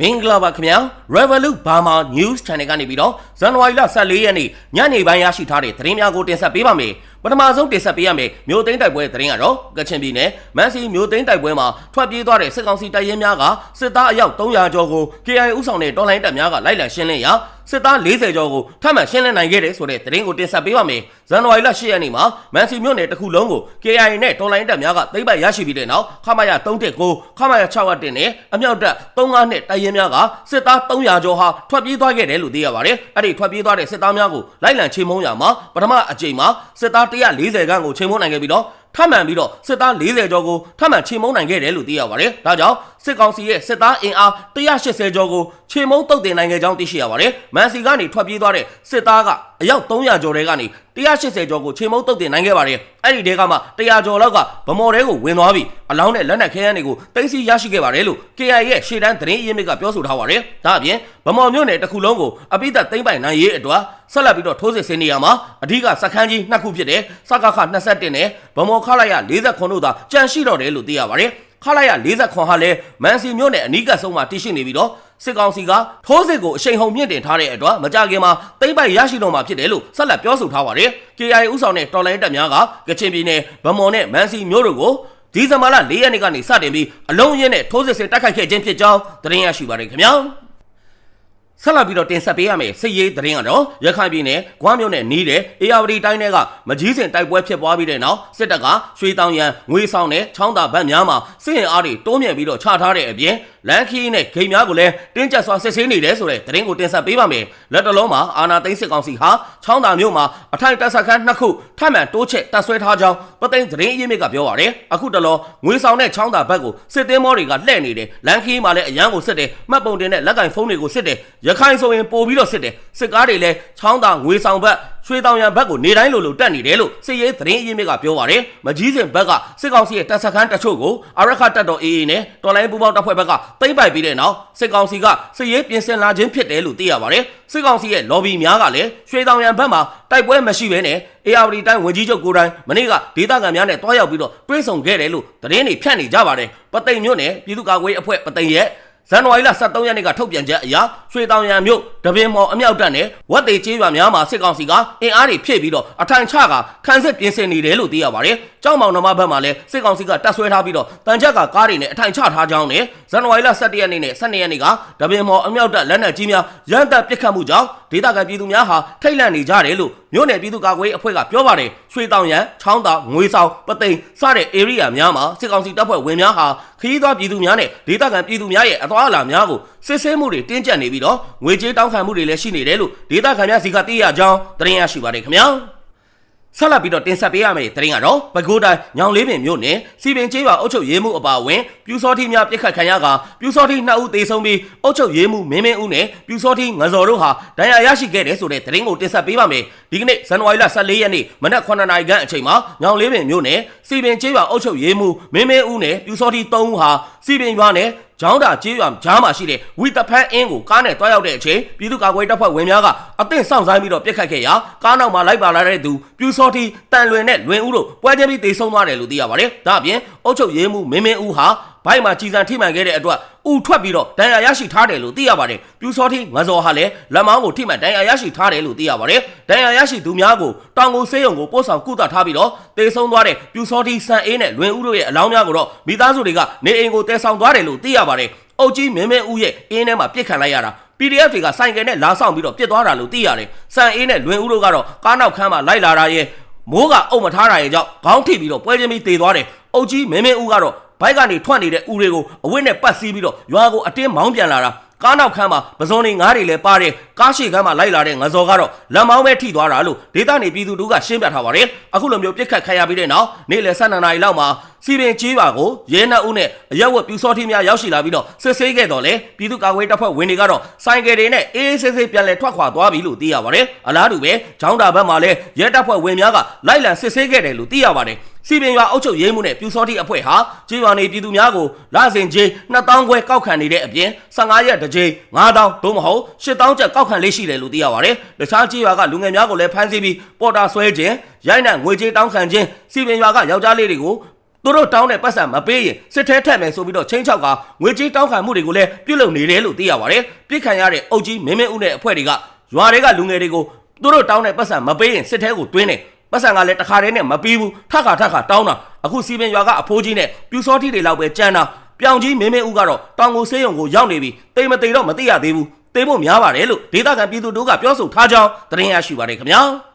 မင်္ဂလာပါခင်ဗျာ Revolut Burma News Channel ကနေပြီးတော့ဇန်နဝါရီလ14ရက်နေ့ညနေပိုင်းရရှိထားတဲ့သတင်းများကိုတင်ဆက်ပေးပါမယ်ပထမဆုံးတင်ဆက်ပေးရမယ်မြို့သိမ်းတိုက်ပွဲသတင်းကတော့ကချင်ပြည်နယ်မန်စီမြို့သိမ်းတိုက်ပွဲမှာထွက်ပြေးသွားတဲ့စစ်ကောင်စီတပ်ရင်းများကစစ်သားအယောက်300ကျော်ကို KIA ဥဆောင်တဲ့တော်လိုင်းတပ်များကလိုက်လံရှင်းလင်းရာစစ်သား40ကျော်ကိုထပ်မံရှင်းလင်းနိုင်ခဲ့တယ်ဆိုတဲ့သတင်းကိုတင်ဆက်ပေးပါမယ်ဇန်နဝါရီလ10ရက်နေ့မှာမန်စီမြို့နယ်တစ်ခုလုံးကို KIA နဲ့တော်လိုင်းတပ်များကသိမ်းပိုက်ရရှိပြီးတဲ့နောက်ခမာယာ319ခမာယာ610နဲ့အမြောက်တပ်35နဲ့တပ်ရင်းများကစစ်သား300ကျော်ဟာထွက်ပြေးသွားခဲ့တယ်လို့သိရပါတယ်အဲ့ဒီထွက်ပြေးသွားတဲ့စစ်သားများကိုလိုက်လံချေမှုန်းရာမှာပထမအကြိမ်မှာစစ်သား140ခန်းကိုချေမှုန်းနိုင်ခဲ့ပြီးတော့ ထပ်မံပြီးတော့စစ်သား40ကျော်ကိုထပ်မံချေမှုန်းနိုင်ခဲ့တယ်လို့သိရပါတယ်။ဒါကြောင့်စစ်ကောင်စီရဲ့စစ်သားအင်အား180ကျော်ကိုချေမှုန်းတုတ်တင်နိုင်ခဲ့ကြောင်းသိရှိရပါတယ်။မန်စီကနေထွက်ပြေးသွားတဲ့စစ်သားက အယောက်300ကျော်တွေကနေ180ကျော်ကိုချေမှုန်းတုတ်တင်နိုင်ခဲ့ပါတယ်။အဲ့ဒီတဲကမှ100ကျော်လောက်ကဗမော်တဲကိုဝင်သွားပြီးအလောင်းနဲ့လက်နက်ခဲယမ်းတွေကိုသိမ်းဆည်းရရှိခဲ့ပါတယ်လို့ KIA ရဲ့ရှေ့တန်းသတင်းအရင်းမြစ်ကပြောဆိုထားပါတယ်။ဒါအပြင်ဗမော်မြို့နယ်တစ်ခုလုံးကိုအပိသက်သိမ်းပိုင်နိုင်ရေးအတွက်ဆက်လက်ပြီးတော့ထိုးစစ်ဆင်နေရမှာအဓိကစခန်းကြီးနှစ်ခုဖြစ်တဲ့စကခ21နဲ့ဗမော်ခလိုက်ရ40ခုတို့သာကြန့်ရှိတော့တယ်လို့သိရပါတယ်။ခလိုက်ရ40ခွန်ဟာလည်းမန်စီမြို့နယ်အနီးကပ်ဆုံးမှာတည်ရှိနေပြီးတော့ စစ်ကောင်စီကထိုးစစ်ကိုအရှိန်ဟုန်မြင့်တင်ထားတဲ့အတွက်မကြခင်မှာသိမ့်ပိုက်ရရှိတော့မှာဖြစ်တယ်လို့ဆက်လက်ပြောဆိုထားပါတယ်။ KIA ဥဆောင်တဲ့တော်လိုင်းတပ်များကကချင်ပြည်နယ်ဗမော်နဲ့မန်စီမြို့တို့ကိုဒီဇင်ဘာလ၄ရက်နေ့ကနေစတင်ပြီးအလုံးရင်းနဲ့ထိုးစစ်ဆင်တိုက်ခိုက်ခဲ့ခြင်းဖြစ်ကြောင်းသတင်းရရှိပါတယ်ခင်ဗျာ။ ဆက်လက်ပြီးတော့တင်ဆက်ပေးရမယ်စစ်ရေးသတင်းကတော့ရခိုင်ပြည်နယ်ဂွမ်းမြို့နယ်နီးတဲ့အေယာဝတီတိုင်းတွေကမကြီးစင်တိုက်ပွဲဖြစ်ပွားပြီးတဲ့နောက်စစ်တပ်ကရွှေတောင်ရန်ငွေဆောင်နဲ့ချောင်းသာဗတ်များမှာစစ်ရင်အားတွေတိုးမြင့်ပြီးတော့ချထားတဲ့အပြင်လန်ခီနဲ့ဂိမ်းများကိုလည်းတင်းကျပ်စွာစစ်ဆေးနေတယ်ဆိုတဲ့သတင်းကိုတင်ဆက်ပေးပါမယ်လက်တလုံးမှာအာနာသိန်းစစ်ကောင်စီဟာချောင်းသာမြို့မှာအထိုင်တပ်ဆက်ခန်းနှစ်ခုထပ်မံတိုးချက်တပ်ဆွဲထားကြောင်းပသိန်းသတင်းအရင်းမြစ်ကပြောပါတယ်အခုတလောငွေဆောင်နဲ့ချောင်းသာဘက်ကိုစစ်တင်းမောတွေကလှည့်နေတယ်လန်ခီမှာလည်းအရန်ကိုစစ်တယ်မှတ်ပုံတင်တဲ့လက်ကင်ဖုန်းတွေကိုစစ်တယ်ရခိုင်ဆိုရင်ပို့ပြီးတော့စစ်တယ်စစ်ကားတွေလည်းချောင်းသာငွေဆောင်ဘက်ရွှေတောင်ရံဘက်ကိုနေတိုင်းလိုလိုတက်နေတယ်လို့စစ်ရေးသတင်းအရင်းမြစ်ကပြောပါတယ်မကြီးစင်ဘက်ကစစ်ကောင်စီရဲ့တပ်စခန်းတချို့ကိုအရခတ်တပ်တော် AA နဲ့တော်လိုင်းပူပေါင်းတပ်ဖွဲ့ဘက်ကသိမ်းပိုက်ပြီးတဲ့နောက်စစ်ကောင်စီကစစ်ရေးပြင်ဆင်လာခြင်းဖြစ်တယ်လို့သိရပါတယ်စစ်ကောင်စီရဲ့ lobby များကလည်းရွှေတောင်ရံဘက်မှာတိုက်ပွဲမရှိဘဲနဲ့ ARD တိုင်းဝင်ကြီးချုပ်ကိုယ်တိုင်မနေ့ကဒေသခံများနဲ့တွားရောက်ပြီးတော့တွဲဆောင်ခဲ့တယ်လို့သတင်းတွေဖြန့်နေကြပါတယ်ပသိမ်မြို့နယ်ပြည်သူ့ကာကွယ်အဖွဲ့ပသိမ်ရဲ့ ဇန်နဝါရီလ23ရက်နေ့ကထုတ်ပြန်ချက်အရရွှေတောင်ရံမြို့တပင်မော်အမြောက်တပ်နဲ့ဝက်သေးကျေးရွာများမှာစစ်ကောင်စီကအင်အားတွေဖြည့်ပြီးတော့အထိုင်ချကခန်းစစ်ပြင်ဆင်နေတယ်လို့သိရပါတယ်။ကြောက်မောင်နှမဘက်မှာလည်းစစ်ကောင်စီကတပ်ဆွဲထားပြီးတော့တန်ချက်ကကားတွေနဲ့အထိုင်ချထားကြောင်းနဲ့ဇန်နဝါရီလ17ရက်နေ့နဲ့12ရက်နေ့ကတပင်မော်အမြောက်တပ်လက်နက်ကြီးများရန်တပ်ပစ်ခတ်မှုကြောင့် ဒေသခံပြည်သူများဟာထိတ်လန့်နေကြတယ်လို့မြို့နယ်ပြည်သူ့ကာကွယ်ရေးအဖွဲ့ကပြောပါတယ်။ရွှေတောင်ရံချောင်းသာငွေဆောင်ပသိမ်စတဲ့ area များမှာစစ်ကောင်စီတပ်ဖွဲ့ဝင်များဟာခရီးသွားပြည်သူများနဲ့ဒေသခံပြည်သူများရဲ့အသွားအလာများကိုစစ်ဆေးမှုတွေတင်းကျပ်နေပြီးတော့ငွေကြေးတောင်းခံမှုတွေလည်းရှိနေတယ်လို့ဒေသခံများစီကသိရကြောင်းသတင်းရရှိပါတယ်ခင်ဗျာ ဆက်လက်ပြီးတော့တင်ဆက်ပေးရမယ့်သတင်းကတော့ပဲခူးတိုင်းညောင်လေးပင်မြို့နယ်စီပင်ကျေးရွာအုပ်ချုပ်ရေးမှုအပါအဝင်ပြူစောတိများပြစ်ခတ်ခံရကပြူစောတိနှစ်ဦးသေဆုံးပြီးအုပ်ချုပ်ရေးမှုမင်းမင်းဦးနဲ့ပြူစောတိငဇော်တို့ဟာဒဏ်ရာရရှိခဲ့တယ်ဆိုတဲ့သတင်းကိုတင်ဆက်ပေးပါမယ်ဒီကနေ့ဇန်နဝါရီလ14ရက်နေ့မနက်9နာရီခန့်အချိန်မှာညောင်လေးပင်မြို့နယ်စီပင်ကျေးရွာအုပ်ချုပ်ရေးမှုမင်းမင်းဦးနဲ့ပြူစောတိ3ဦးဟာစီပင်ရွာနဲ့ ကျောင်းတာကျေးရွာကြားမှာရှိတဲ့ဝီတဖန်းအင်းကိုကားနဲ့တွားရောက်တဲ့အချိန်ပြည်သူ့ကာကွယ်တပ်ဖွဲ့ဝင်များကအသင့်စောင့်ဆိုင်ပြီးတော့ပြစ်ခတ်ခဲ့ရာကားနောက်မှာလိုက်ပါလာတဲ့သူပြူစောတိတန်လွင်နဲ့လွင်ဦးတို့ပွဲချင်းပြီးတေဆုံးသွားတယ်လို့သိရပါတယ်။ဒါအပြင်အုတ်ချုပ်ရေးမှုမင်းမင်းဦးဟာ ဘိုက်မှာကြီးစံထိမှန်ခဲ့တဲ့အတွက်ဥထွက်ပြီးတော့ဒဏ်ရာရရှိထားတယ်လို့သိရပါတယ်။ပြူစောတိငဇော်ဟာလည်းလက်မောင်းကိုထိမှန်ဒဏ်ရာရရှိထားတယ်လို့သိရပါတယ်။ဒဏ်ရာရရှိသူများကိုတောင်ကုန်ဆေးရုံကိုပို့ဆောင်ကုသထားပြီးတော့တေဆုံးသွားတဲ့ပြူစောတိစံအေးနဲ့လွင်ဦးတို့ရဲ့အလောင်းများကိုတော့မိသားစုတွေကနေအိမ်ကိုတဲဆောင်သွားတယ်လို့သိရပါတယ်။အုတ်ကြီးမင်းမင်းဦးရဲ့အင်းထဲမှာပြစ်ခံလိုက်ရတာ PDF တွေကဆိုင်ကယ်နဲ့လာဆောင်ပြီးတော့ပြစ်သွားတာလို့သိရတယ်။စံအေးနဲ့လွင်ဦးတို့ကတော့ကားနောက်ခန်းမှာလိုက်လာတာရဲ့မိုးကအုပ်မထားတာရဲ့ကြောင့်ခေါင်းထိပ်ပြီးတော့ပွဲချင်းပြီးတေသွားတယ်။အုတ်ကြီးမင်းမင်းဦးကတော့ ဘိုက်ကနေထွက်နေတဲ့ဦးတွေကိုအဝတ်နဲ့ပတ်စည်းပြီးတော့ရွာကိုအတင်းမောင်းပြန်လာတာကားနောက်ခန်းမှာပဇွန်နေငါးတွေလည်းပါတယ်ကားရှိခန်းမှာလိုက်လာတဲ့ငဇော်ကတော့လက်မောင်းပဲထိသွားတာလို့ဒေသနေပြည်သူတို့ကရှင်းပြထားပါတယ်အခုလိုမျိုးပြစ်ခတ်ခံရပြီးတဲ့နောက်နေ့လယ်12နာရီလောက်မှာ စီပင်ကြီးပါကိုရဲနှဦးနဲ့အရက်ဝက်ပြူစောတိများရောက်ရှိလာပြီးတော့စစ်ဆေးခဲ့တော့လေပြည်သူ့ကာကွယ်တပ်ဖွဲ့ဝင်တွေကတော့ဆိုင်ကယ်တွေနဲ့အေးအေးဆေးဆေးပြန်လည်ထွက်ခွာသွားပြီလို့သိရပါတယ်အလားတူပဲချောင်းတာဘက်မှာလည်းရဲတပ်ဖွဲ့ဝင်များကလိုက်လံစစ်ဆေးခဲ့တယ်လို့သိရပါတယ်စီပင်ရွာအုပ်ချုပ်ရေးမှုနဲ့ပြူစောတိအဖွဲ့ဟာကြေးရွာနေပြည်သူများကိုလစဉ်ချင်း2000ခွဲကောက်ခံနေတဲ့အပြင်15ရက်တစ်ကြိမ်9000သို့မဟုတ်8000ကျပ်ကောက်ခံလေးရှိတယ်လို့သိရပါတယ်။တခြားကြေးရွာကလူငယ်များကိုလည်းဖမ်းဆီးပြီးပေါ်တာဆွဲခြင်းရိုက်နှံငွေကြေးတောင်းခံခြင်းစီပင်ရွာကယောက်ျားလေးတွေကို သူတို့တောင်းတဲ့ပတ်စံမပေးရင်စစ်ထဲထက်မယ်ဆိုပြီးတော့ချင်းချောက်ကငွေကြေးတောင်းခံမှုတွေကိုလည်းပြုလုပ်နေတယ်လို့သိရပါတယ်ပြစ်ခံရတဲ့အုပ်ကြီးမင်းမင်းဦးနဲ့အဖွဲ့တွေကရွာတွေကလူငယ်တွေကိုသူတို့တောင်းတဲ့ပတ်စံမပေးရင်စစ်ထဲကိုတွင်းတယ်ပတ်စံကလည်းတခါတည်းနဲ့မပြီးဘူးထခါထခါတောင်းတာအခုစီပင်ရွာကအဖိုးကြီးနဲ့ပြူစောတိတွေလောက်ပဲကြမ်းတာပြောင်ကြီးမင်းမင်းဦးကတော့တောင်ကိုဆေးရုံကိုရောက်နေပြီတိမ်မတိမ်တော့မသိရသေးဘူးသိဖို့များပါတယ်လို့ဒေသခံပြည်သူတို့ကပြောဆိုထားကြောင်းသတင်းရရှိပါတယ်ခင်ဗျာ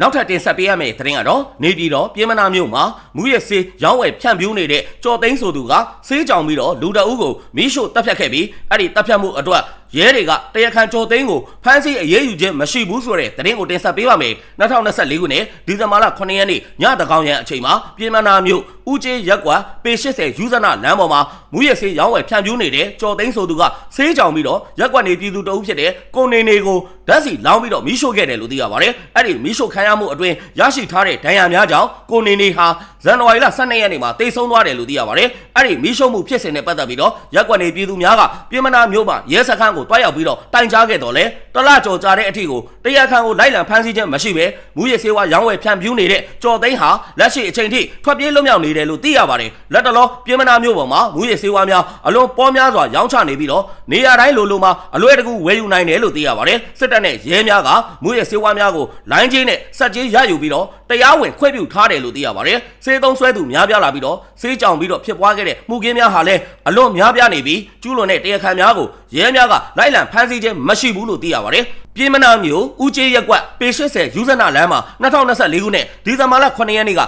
နောက်ထပ်တင်ဆက်ပေးရမယ့်သတင်းကတော့နေပြည်တော်ပြည်မနာမြို့မှာမူရစေးရောင်းဝယ်ဖြန့်ဖြူးနေတဲ့ကြော်သိန်းဆိုသူကဆေးကြောင်ပြီးတော့လူတအုပ်ကိုမီးရှို့တပ်ဖြတ်ခဲ့ပြီးအဲ့ဒီတပ်ဖြတ်မှုအတွက်ရဲတွေကတရားခံကြော်သိန်းကိုဖမ်းဆီးအရေးယူခြင်းမရှိဘူးဆိုတဲ့သတင်းကိုတင်ဆက်ပေးပါမယ်2024ခုနှစ်ဒီဇင်ဘာလ9ရက်နေ့ညတကောင်ရန်အချိန်မှာပြည်မနာမြို့ဦးကျေးရက်ကွာပေ80ယူဇနာလမ်းပေါ်မှာမူရစေးရောင်းဝယ်ဖြန့်ဖြူးနေတဲ့ကြော်သိန်းဆိုသူကဆေးကြောင်ပြီးတော့ရက်ကွက်နေပြည်သူတအုပ်ဖြစ်တဲ့ကိုနေနေကိုဓာတ်စီလောင်းပြီးတော့မီးရှို့ခဲ့တယ်လို့သိရပါတယ်အဲ့ဒီမီးရှို့ခံရမှုအတွင်းရရှိထားတဲ့ဒဏ်ရာများကြောင့်ကိုနေနေဟာဇန်နဝါရီလ12ရက်နေ့မှာတိတ်ဆုံးသွားတယ်လို့သိရပါတယ်အဲ့ဒီမီးရှို့မှုဖြစ်စဉ်နဲ့ပတ်သက်ပြီးတော့ရက်ကွက်နေပြည်သူများကပြည်မနာမြို့မှာရဲစခန်းကိုတွားရောက်ပြီးတော့တိုင်ကြားခဲ့တော့လေတလကြော်ကြားတဲ့အထီကိုတရားခံကိုလိုက်လံဖမ်းဆီးခြင်းမရှိဘဲမူရစေဝါရောင်းဝယ်ဖြန့်ဖြူးနေတဲ့ကြော်သိန်းဟာလက်ရှိအချိန်ထိထွက်ပြေးလွတ်မြောက်နေတယ်လို့သိရပါတယ်လက်တလောပြည်မနာမြို့ပေါ်မှာမူရစေဝါများအလွန်ပေါများစွာရောင်းချနေပြီးတော့နေရာတိုင်းလိုလိုမှာအလွယ်တကူဝယ်ယူနိုင်တယ်လို့သိရပါတယ်စစ်တပ်နဲ့ရဲများကမူရစေဝါများကိုလိုင်းချင်းနဲ့စက်ကြီးရယူပြီးတော့တရားဝင်ခွင့်ပြုထားတယ်လို့သိရပါတယ်စေသုံးဆွဲသူများပြားလာပြီးတော့စေးကြောင်ပြီးတော့ဖြစ်ပွားခဲ့တဲ့မှုကင်းများဟာလည်းအလွန်များပြားနေပြီးကျူးလွန်တဲ့တရားခံများကိုရဲများကလိုက်လံဖမ်းဆီးခြင်းမရှိဘူးလို့သိရပါတယ်ပြည်မနာမျိုးဦးကျေးရက်ကွက်ပေ80ယူဇနာလမ်းမှာ2024ခုနှစ်ဒီဇင်ဘာလ9ရက်နေ့က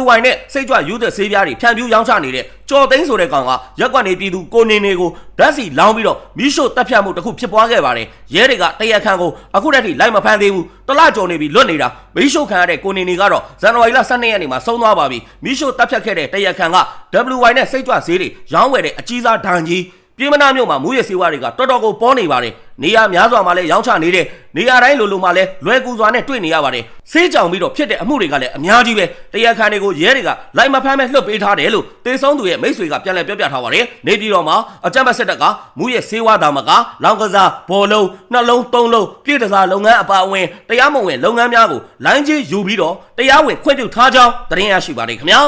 WY နဲ့စိတ်ကြွယူသက်ဆေးပြားတွေဖြန့်ဖြူးရောင်းချနေတဲ့ကြော်သိန်းဆိုတဲ့ကောင်ကရက်ကွက်နေပြည်သူကိုနေနေကိုဓာတ်စီလောင်းပြီးတော့မီးရှို့တပ်ဖြတ်မှုတစ်ခုဖြစ်ပွားခဲ့ပါတယ်ရဲတွေကတရက်ခန့်ကိုအခုတည်းထိလိုက်မဖမ်းသေးဘူးတလကြော်နေပြီလွတ်နေတာမီးရှို့ခံရတဲ့ကိုနေနေကတော့ဇန်နဝါရီလ12ရက်နေ့မှာဆုံးသွားပါပြီမီးရှို့တပ်ဖြတ်ခဲ့တဲ့တရက်ခန့်က WY နဲ့စိတ်ကြွဆေးတွေရောင်းဝယ်တဲ့အကြီးစားဒဏ်ကြီး ပြည်မနာမြို့မှာမူရစေဝါတွေကတော်တော်ကိုပေါ်နေပါတယ်နေရာများစွာမှာလည်းရောင်းချနေတဲ့နေရာတိုင်းလိုလိုမှာလည်းလွယ်ကူစွာနဲ့တွေ့နေရပါတယ်ဆေးကြောင်ပြီးတော့ဖြစ်တဲ့အမှုတွေကလည်းအများကြီးပဲတရားခံတွေကိုရဲတွေကလိုက်မဖမ်းမဲ့လှုပ်ပေးထားတယ်လို့တေဆုံးသူရဲ့မိတ်ဆွေကပြန်လည်ပြောပြထားပါတယ်နေပြည်တော်မှာအကြမ်းဖက်စစ်တပ်ကမူရစေဝါတာမကလောင်ကစားဘောလုံးနှလုံးသုံးလုံးပြည့်တစားလုပ်ငန်းအပါအဝင်တရားမဝင်လုပ်ငန်းများကိုလိုင်းကြီးယူပြီးတော့တရားဝင်ခွင့်ပြုထားကြောင်းသတင်းရရှိပါတယ်ခင်ဗျာ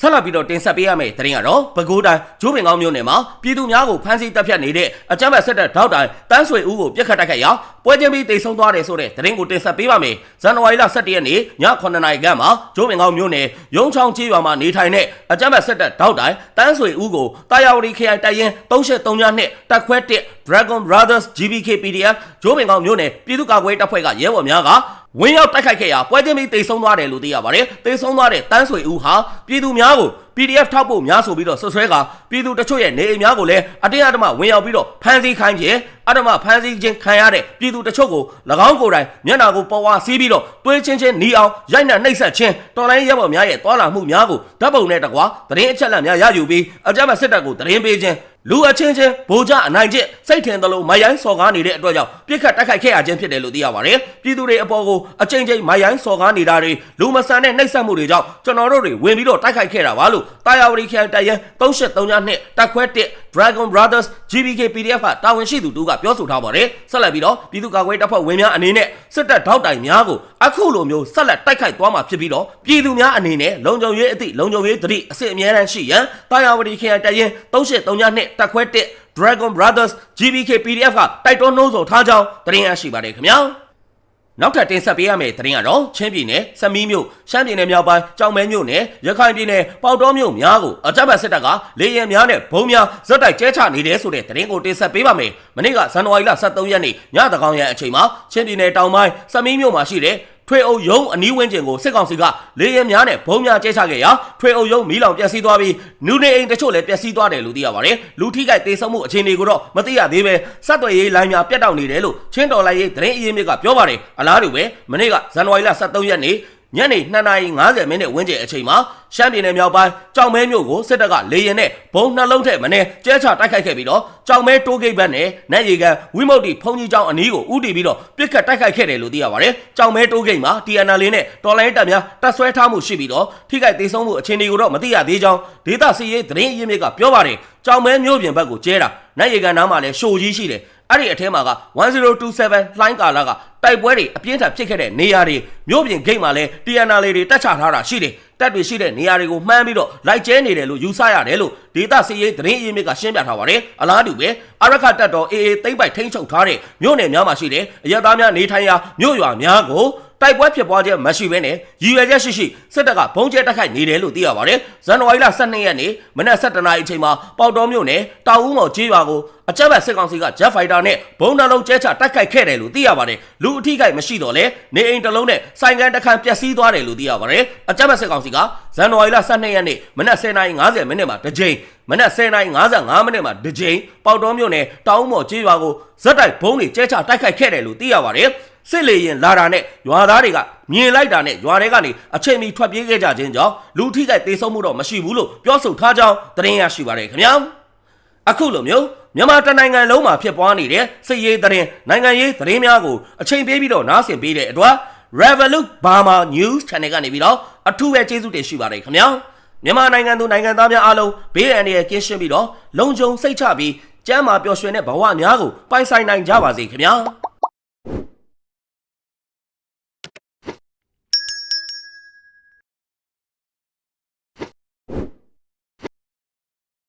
ဆက်လက်ပြီးတော့တင်ဆက်ပေးရမယ့်သတင်းကတော့ပဲခူးတိုင်းဂျိုးပင်ကောင်းမြို့နယ်မှာပြည်သူများကိုဖမ်းဆီးတပ်ဖြတ်နေတဲ့အကြမ်းဖက်စစ်တပ်ထောက်တိုင်တန်းဆွေဦးကိုပြစ်ခတ်တိုက်ခိုက်ရာပွဲချင်းပြီးတိတ်ဆုံးသွားတယ်ဆိုတဲ့သတင်းကိုတင်ဆက်ပေးပါမယ်။ဇန်နဝါရီလ17ရက်နေ့ည9:00နာရီခန့်မှာဂျိုးပင်ကောင်းမြို့နယ်ရုံချောင်းချေးရွာမှာနေထိုင်တဲ့အကြမ်းဖက်စစ်တပ်ထောက်တိုင်တန်းဆွေဦးကိုတာယာဝတီခရိုင်တိုင်ရင်373ညနှစ်တက်ခွဲ1 Dragon Brothers GBK PDF ဂျိုးပင်ကောင်းမြို့နယ်ပြည်သူ့ကာကွယ်တပ်ဖွဲ့ကရဲဘော်များက ဝင်းရောက်တိုက်ခိုက်ခဲ့ရာပွဲချင်းပြီးတိတ်ဆုံးသွားတယ်လို့သိရပါတယ်။တိတ်ဆုံးသွားတဲ့တန်းဆွေဦးဟာပြည်သူများကို PDF ထောက်ဖို့များဆိုပြီးတော့ဆွဆွဲကပြည်သူတချို့ရဲ့နေအိမ်များကိုလည်းအတင်းအဓမ္မဝင်ရောက်ပြီးတော့ဖမ်းဆီးခိုင်းခြင်းအဓမ္မဖမ်းဆီးခြင်းခံရတဲ့ပြည်သူတချို့ကို၎င်းကိုယ်တိုင်မျက်နာကိုပေါ်ဝါစီးပြီးတော့တွေးချင်းချင်းหนีအောင်ရိုက်နှက်နှိပ်စက်ခြင်းတော်လိုင်းရဲဘော်များရဲ့တွာလာမှုများကိုဓာတ်ပုံနဲ့တကွာသတင်းအချက်အလက်များရယူပြီးအကြမ်းဖက်စစ်တပ်ကိုသတင်းပေးခြင်း လူအချင်းချင်းဗိုလ်ချအနိုင်ကျင့်စိတ်ထင်သလိုမယိုင်းစော်ကားနေတဲ့အတွက်ကြောင့်ပြစ်ခတ်တိုက်ခိုက်ခဲ့ရခြင်းဖြစ်တယ်လို့သိရပါတယ်ပြည်သူတွေအပေါ်ကိုအချိန်ချင်းမယိုင်းစော်ကားနေတာတွေလူမဆန်တဲ့နှိပ်စက်မှုတွေကြောင့်ကျွန်တော်တို့တွေဝင်ပြီးတော့တိုက်ခိုက်ခဲ့တာပါလို့တာယာဝတီခရိုင်တိုင်ရန်373နှစ်တက်ခွဲ1 Dragon Brothers GBK PDF ကတာဝန်ရှိသူတို့ကပြောဆိုထားပါတယ်ဆက်လက်ပြီးတော့ပြည်သူ့ကာကွယ်တပ်ဖွဲ့ဝင်များအနေနဲ့စစ်တပ်ထောက်တိုင်များကိုအခုလိုမျိုးဆက်လက်တိုက်ခိုက်သွားမှာဖြစ်ပြီးတော့ပြည်သူများအနေနဲ့လုံခြုံရေးအသည့်လုံခြုံရေးသတိအစစ်အမြဲတမ်းရှိရန်တာယာဝတီခရိုင်တိုင်ရန်373နှစ်တက်ခွဲ1 Dragon Brothers GBK PDF ကတိုက်တွန်းနှိုးဆော်ထားကြောင်းသတင်းရရှိပါတယ်ခင်ဗျာ နောက်ထပ်တင်ဆက်ပေးရမယ့်သတင်းကတော့ချင်းပြည်နယ်စမီးမြို့ရှမ်းပြည်နယ်မြောက်ပိုင်းကြောင်မဲမြို့နယ်ရခိုင်ပြည်နယ်ပေါတောမြို့များကိုအကြမ်းဖက်စစ်တပ်ကလေရင်များနဲ့ဘုံများဇက်တိုက်ကျဲချနေတယ်ဆိုတဲ့သတင်းကိုတင်ဆက်ပေးပါမယ်။မနေ့ကဇန်နဝါရီလ23ရက်နေ့ညတကောင်ရန်အချိန်မှာချင်းပြည်နယ်တောင်ပိုင်းစမီးမြို့မှာရှိတဲ့ ထွေအုပ်ယုံအနီးဝန်းကျင်ကိုစစ်ကောင်စီကလေရင်များနဲ့ဘုံများကျဲချခဲ့ရာထွေအုပ်ယုံမီးလောင်ပျက်စီးသွားပြီးနူနေအိမ်တချို့လည်းပျက်စီးသွားတယ်လို့သိရပါတယ်လူထိခိုက်ဒေဆုံးမှုအခြေအနေကိုတော့မသိရသေးပဲစက်သွယ်ရေးလိုင်းများပြတ်တောက်နေတယ်လို့ချင်းတော်လိုက်ရေးသတင်းအရင်းမြစ်ကပြောပါတယ်အလားတူပဲမနေ့ကဇန်နဝါရီလ23ရက်နေ့ ညနေ2:50မိနစ်ဝန်းကျင်အချိန်မှာရှမ်းပြည်နယ်မြောက်ပိုင်းကြောင်မဲမြို့ကိုစစ်တပ်ကလေရင်နဲ့ဘုံနှလုံးထက်မနဲ့ကျဲချတိုက်ခိုက်ခဲ့ပြီးတော့ကြောင်မဲတိုးဂိတ်ဘက်နဲ့နတ်ရီကန်ဝိမုတ်တီဖုန်ကြီးကျောင်းအနီးကိုဥတီပြီးတော့ပြစ်ခတ်တိုက်ခိုက်ခဲ့တယ်လို့သိရပါတယ်။ကြောင်မဲတိုးဂိတ်မှာ TNL လေးနဲ့တော်လိုင်းတပ်များတပ်ဆွဲထားမှုရှိပြီးတော့ထိခိုက်ဒေဆုံးမှုအခြေအနေကိုတော့မသိရသေးကြောင်းဒေသစီရေးသတင်းအရင်းမြစ်ကပြောပါတယ်။ကြောင်မဲမြို့ပြင်ဘက်ကိုကျဲတာနတ်ရီကန်နားမှာလည်းရှိုကြီးရှိတယ် အဲ့ဒီအထဲမှာက1027လှိုင်းကာလာကတိုက်ပွဲတွေအပြင်းထန်ဖြစ်ခဲ့တဲ့နေရာတွေမြို့ပြင်ဂိတ်မှာလည်း TNR လေးတွေတက်ချထားတာရှိတယ်တက်တွေရှိတဲ့နေရာတွေကိုမှန်းပြီးတော့လိုက်ကျဲနေတယ်လို့ယူဆရတယ်လို့ဒေတာစီရေးသတင်းအရင်းမြစ်ကရှင်းပြထားပါတယ်အလားတူပဲအရခတက်တော် AA သိမ့်ပိုက်ထိန်းချုပ်ထားတဲ့မြို့နယ်များမှာရှိတဲ့အရသားများနေထိုင်ရာမြို့ရွာများကို တိုက်ပွဲဖြစ်ပွားခြင်းမရှိဘဲနဲ့ရည်ရွယ်ချက်ရှိရှိစစ်တပ်ကဘုံကျဲတက်ခိုက်နေတယ်လို့သိရပါတယ်ဇန်နဝါရီလ12ရက်နေ့မနက်7:00နာရီအချိန်မှာပေါတော်မြို့နယ်တာဦးမော်ကျေးရွာကိုအကြမ်းဖက်စစ်ကောင်စီက Jet Fighter နဲ့ဘုံနှလုံးကျဲချတိုက်ခိုက်ခဲ့တယ်လို့သိရပါတယ်လူအထိခိုက်မရှိတော့လဲနေအိမ်တစ်လုံးနဲ့ဆိုင်ကန်တစ်ခန်းပျက်စီးသွားတယ်လို့သိရပါတယ်အကြမ်းဖက်စစ်ကောင်စီကဇန်နဝါရီလ12ရက်နေ့မနက်10:50မိနစ်မှာတစ်ကြိမ်မနက်10:55မိနစ်မှာတစ်ကြိမ်ပေါတော်မြို့နယ်တာဦးမော်ကျေးရွာကိုဇက်တိုက်ဘုံတွေကျဲချတိုက်ခိုက်ခဲ့တယ်လို့သိရပါတယ် စစ်လေရင်လာတာနဲ့ရွာသားတွေကမြင်လိုက်တာနဲ့ရွာတွေကနေအချိန်မီထွက်ပြေးခဲ့ကြခြင်းကြောင့်လူထိခိုက်သေးဆုံးမှုတော့မရှိဘူးလို့ပြောဆိုထားကြောင်းသတင်းရရှိပါတယ်ခင်ဗျာအခုလိုမျိုးမြန်မာတနိုင်ငံလုံးမှာဖြစ်ပွားနေတဲ့စစ်ရေးသတင်းနိုင်ငံရေးသတင်းများကိုအချိန်ပေးပြီးတော့နားဆင်ပေးတဲ့အတွက် Revolut Burma News Channel ကနေပြီးတော့အထူးပဲကျေးဇူးတင်ရှိပါတယ်ခင်ဗျာမြန်မာနိုင်ငံသူနိုင်ငံသားများအားလုံးဘေးအန္တရာယ်ကင်းရှင်းပြီးတော့လုံခြုံစိတ်ချပြီးကျန်းမာပျော်ရွှင်တဲ့ဘဝများကိုပိုင်ဆိုင်နိုင်ကြပါစေခင်ဗျာ